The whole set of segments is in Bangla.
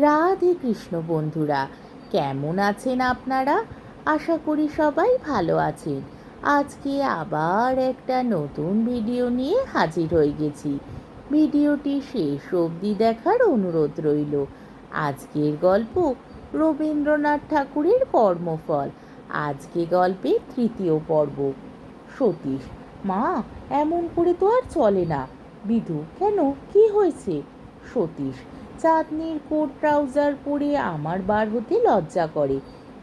রাধে কৃষ্ণ বন্ধুরা, কেমন আছেন আপনারা? আশা করি সবাই ভালো আছেন। আজকে আবার একটা নতুন ভিডিও নিয়ে হাজির হয়ে গেছি। ভিডিওটি শেষ অবধি দেখার অনুরোধ রইল। আজকের গল্প রবীন্দ্রনাথ ঠাকুরের কর্মফল। আজকে গল্পের তৃতীয় পর্ব। সতীশ, মা, এমন করে তো আর চলে না। বিধু কেন? কি হয়েছে? সতীশ চাঁদনির কোট ট্রাউজার পরে আমার বার হতে লজ্জা করে।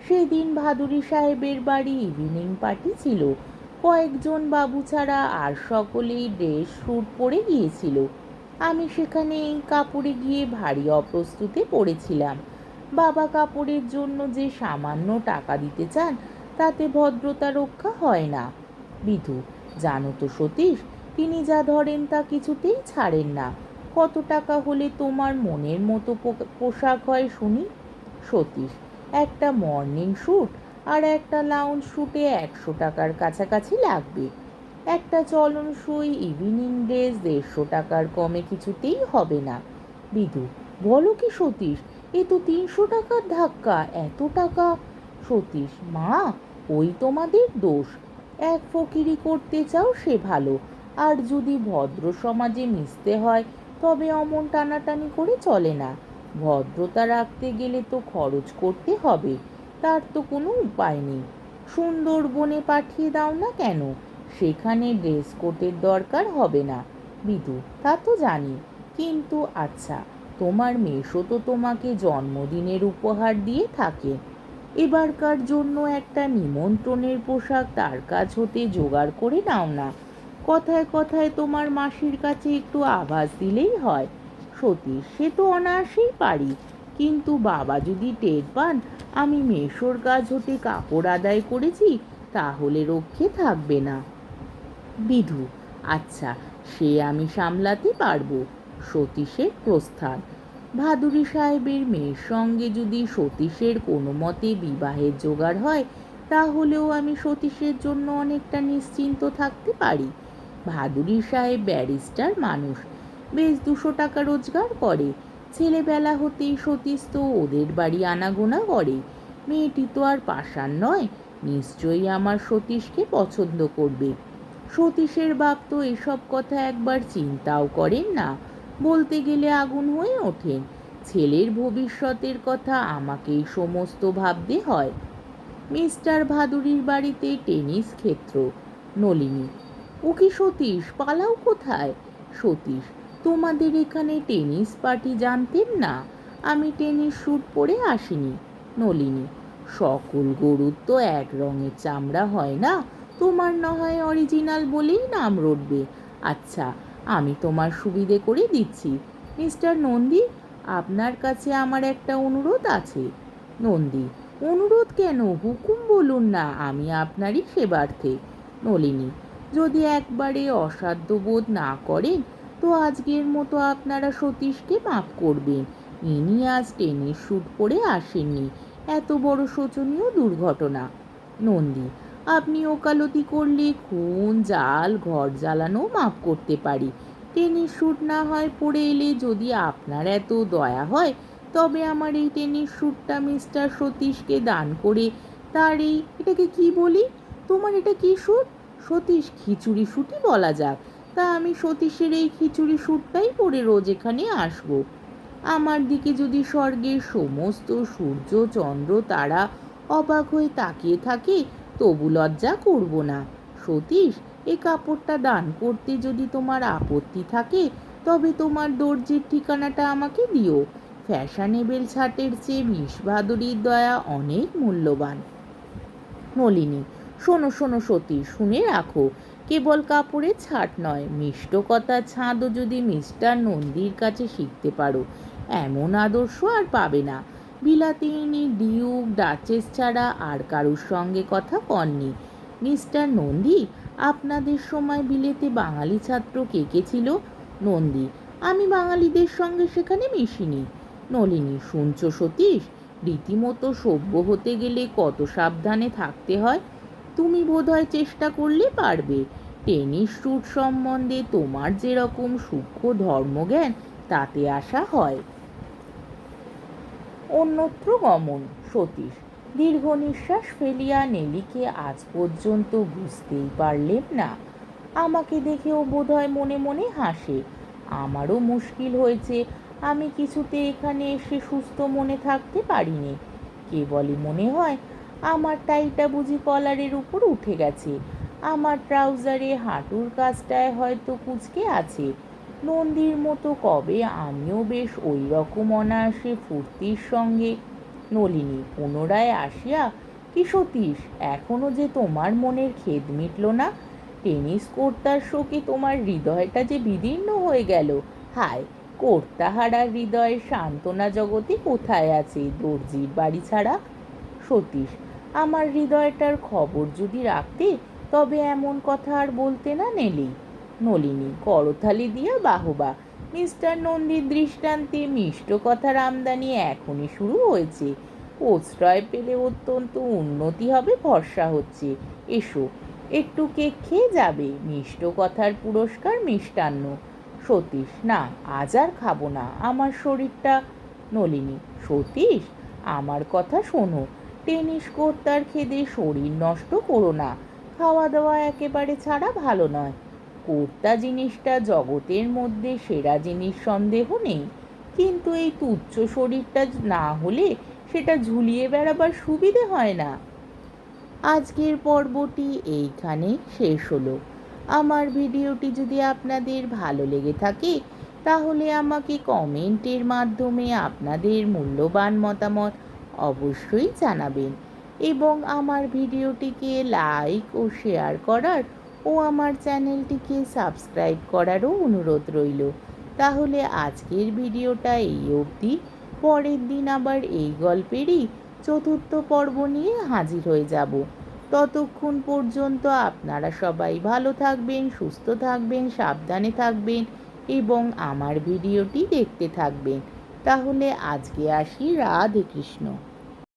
সেদিন ভাদুরী সাহেবের বাড়ি ইভিনিং পার্টি ছিল। কয়েকজন বাবু ছাড়া আর সকলেই ড্রেস স্যুট পরে গিয়েছিল। আমি সেখানে এই কাপড়ে গিয়ে ভারী অপ্রস্তুতে পড়েছিলাম। বাবা কাপড়ের জন্য যে সামান্য টাকা দিতে চান, তাতে ভদ্রতা রক্ষা হয় না। বিধু, জানো তো সতীশ, তিনি যা ধরেন তা কিছুতেই ছাড়েন না। কত টাকা হলে তোমার মনের মতো পোশাক হয় শুনি? সতীশ, একটা মর্নিং শ্যুট আর একটা লাউঞ্জ শ্যুটে একশো টাকার কাছাকাছি লাগবে। একটা চলনসই ইভিনিং ড্রেস দেড়শো টাকার কমে কিছুতেই হবে না। বিধু বলো কি সতীশ, এ তো তিনশো টাকার ধাক্কা, এত টাকা? সতীশ, মা, ওই তোমাদের দোষ। এক ফকিরি করতে চাও সে ভালো, আর যদি ভদ্র সমাজে মিশতে হয় তবে অমন টানাটানি করে চলে না। ভদ্রতা রাখতে গেলে তো খরচ করতে হবে, তার তো কোনো উপায় নেই। সুন্দরবনে পাঠিয়ে দাও না কেন? সেখানে ড্রেস কোটের দরকার হবে না। বিদু, তা তো জানি। কিন্তু আচ্ছা তোমার মেশো তো তোমাকে জন্মদিনের উপহার দিয়ে থাকে। এবারকার জন্য একটা নিমন্ত্রণের পোশাক তার কাছ হতে জোগাড় করে নাও না। কথায় কথায় তোমার মাসির কাছে একটু আভাস দিলেই হয়। সতীশ সে তো অনায়াসেই পারি। কিন্তু বাবা যদি টের পান, আমি মেশোর কাজ হতে কাপড় আদায় করেছি, তাহলে রক্ষে থাকবে না। বিধু আচ্ছা সে আমি সামলাতে পারব, সতীশের প্রস্থান। ভাদুরী সাহেবের মেয়ের সঙ্গে যদি সতীশের কোনো মতে বিবাহের জোগাড় হয়, তাহলেও আমি সতীশের জন্য অনেকটা নিশ্চিন্ত থাকতে পারি। ভাদুরী সাহেব ব্যারিস্টার মানুষ। বেশ দুশো টাকা রোজগার করে। ছেলেবেলা হতেই সতীশ তো ওদের বাড়ি আনাগোনা করে। মেয়েটি তো আর পাষাণ নয়, নিশ্চয়ই আমার সতীশকে পছন্দ করবে। সতীশের বাপ তো এসব কথা একবার চিন্তাও করেন না, বলতে গেলে আগুন হয়ে ওঠেন। ছেলের ভবিষ্যতের কথা আমাকেই সমস্ত ভাবতে হয়। মিস্টার ভাদুরীর বাড়িতে টেনিস ক্ষেত্র, নলিনী ও কি সতীশ, পালাও কোথায়? সতীশ, তোমাদের এখানে টেনিস পার্টি জানতেন না? আমি টেনিস স্যুট পরে আসিনি। নলিনী, সকল গরুর তো এক রঙের চামড়া হয় না? তোমার না হয় অরিজিনাল বলেই নাম রটবে। আচ্ছা আমি তোমার সুবিধে করে দিচ্ছি। মিস্টার নন্দী, আপনার কাছে আমার একটা অনুরোধ আছে। নন্দী, অনুরোধ কেন? হুকুম বলুন না, আমি আপনারই সেবার্থে। নলিনী যদি একবারে অসাধ্য বোধ না করেন, তো আজকের মতো আপনারা সতীশকে মাফ করবেন। ইনি আজ টেনিস শ্যুট পরে আসেননি। এত বড় শোচনীয় দুর্ঘটনা। নন্দী, আপনি ওকালতি করলে খুন, জাল, ঘর জ্বালানো মাফ করতে পারি। টেনিস শ্যুট না হয় পড়ে এলে যদি আপনার এত দয়া হয়, তবে আমার এই টেনিস শ্যুটটা মিস্টার সতীশকে দান করে তার এই, এটাকে কি বলি? তোমার এটা কি শ্যুট সতীশ খিচুড়ি শ্যুটই বলা যাক। তা আমি সতীশের এই খিচুড়ি শ্যুটটাই পরে রোজ এখানে আসব। আমার দিকে যদি স্বর্গের সমস্ত সূর্য, চন্দ্র, তারা অবাক হয়ে তাকিয়ে থাকে, তবু লজ্জা করব না। সতীশ, এ কাপড়টা দান করতে যদি তোমার আপত্তি থাকে, তবে তোমার দর্জির ঠিকানাটা আমাকে দিও। ফ্যাশনেবেল ছাটের চেয়ে বিষভাদুরীর দয়া অনেক মূল্যবান। নলিনী শোনো শোনো সতী, শুনে রাখো, কেবল কাপড়ে ছাট নয়, মিষ্টকতার ছাঁদও যদি মিস্টার নন্দীর কাছে শিখতে পারো, এমন আদর্শ আর পাবে না। বিলাতিনি, ডিউক, ডাচেস ছাড়া আর কারুর সঙ্গে কথা কননি মিস্টার নন্দী, আপনাদের সময় বিলেতে বাঙালি ছাত্র কে কে ছিল? নন্দী, আমি বাঙালিদের সঙ্গে সেখানে মিশিনি। নলিনী, শুনছ সতীশ, রীতিমতো সভ্য হতে গেলে কত সাবধানে থাকতে হয়? তুমি বোধহয় চেষ্টা করলে পারবে। টেনিস শ্যুট সম্বন্ধে তোমার যেরকম সূক্ষ্ম ধর্মজ্ঞান, তাতে আসা হয়। অন্যত্র গমন, সতীশ। দীর্ঘ নিঃশ্বাস ফেলিয়া নেলিকে আজ পর্যন্ত বুঝতেই পারলেন না। আমাকে দেখেও বোধহয় মনে মনে হাসে। আমারও মুশকিল হয়েছে, আমি কিছুতে এখানে এসে সুস্থ মনে থাকতে পারিনি। কেবলই মনে হয় আমার টাইটা বুঝি কলারের উপর উঠে গেছে। আমার ট্রাউজারে হাঁটুর কাজটায় হয়তো কুচকে আছে। নন্দীর মতো কবে আমিও বেশ ওই রকম অনায়াসে ফুর্তির সঙ্গে। নলিনী পুনরায় আসিয়া, কি সতীশ, এখনও যে তোমার মনের খেদ মিটল না? টেনিস কর্তার শোকে তোমার হৃদয়টা যে বিদীর্ণ হয়ে গেল। হায় কর্তাহারা হৃদয়ের সান্ত্বনা জগতে কোথায় আছে দর্জির বাড়ি ছাড়া? সতীশ আমার হৃদয়টার খবর যদি রাখতে, তবে এমন কথা আর বলতে না নেলি। নলিনী করথালি দিয়া বাহবা, মিস্টার নন্দীর দৃষ্টান্তে মিষ্ট কথার আমদানি এখনই শুরু হয়েছে। প্রশ্রয় পেলে অত্যন্ত উন্নতি হবে, ভরসা হচ্ছে। এসো, একটু কেক খেয়ে যাবে, মিষ্ট কথার পুরস্কার মিষ্টান্ন। সতীশ, না, আজ আর খাব না, আমার শরীরটা, নলিনী, সতীশ, আমার কথা শোনো টেনিস কর্তার খেদে শরীর নষ্ট করো না। খাওয়া দাওয়া একেবারে ছাড়া ভালো নয়। কর্তা জিনিসটা জগতের মধ্যে সেরা জিনিস সন্দেহ নেই। কিন্তু এই তুচ্ছ শরীরটা না হলে সেটা ঝুলিয়ে বেড়াবার সুবিধে হয় না। আজকের পর্বটি এইখানে শেষ হলো। আমার ভিডিওটি যদি আপনাদের ভালো লেগে থাকে, তাহলে আমাকে কমেন্টের মাধ্যমে আপনাদের মূল্যবান মতামত অবশ্যই জানাবেন এবং আমার ভিডিওটিকে লাইক ও শেয়ার করার ও আমার চ্যানেলটিকে সাবস্ক্রাইব করারও অনুরোধ রইল। তাহলে আজকের ভিডিওটা এই অবধি। পরের দিন আবার এই গল্পেরই চতুর্থ পর্ব নিয়ে হাজির হয়ে যাব। ততক্ষণ পর্যন্ত আপনারা সবাই ভালো থাকবেন, সুস্থ থাকবেন, সাবধানে থাকবেন এবং আমার ভিডিওটি দেখতে থাকবেন। তাহলে আজকে আসি রাধে কৃষ্ণ।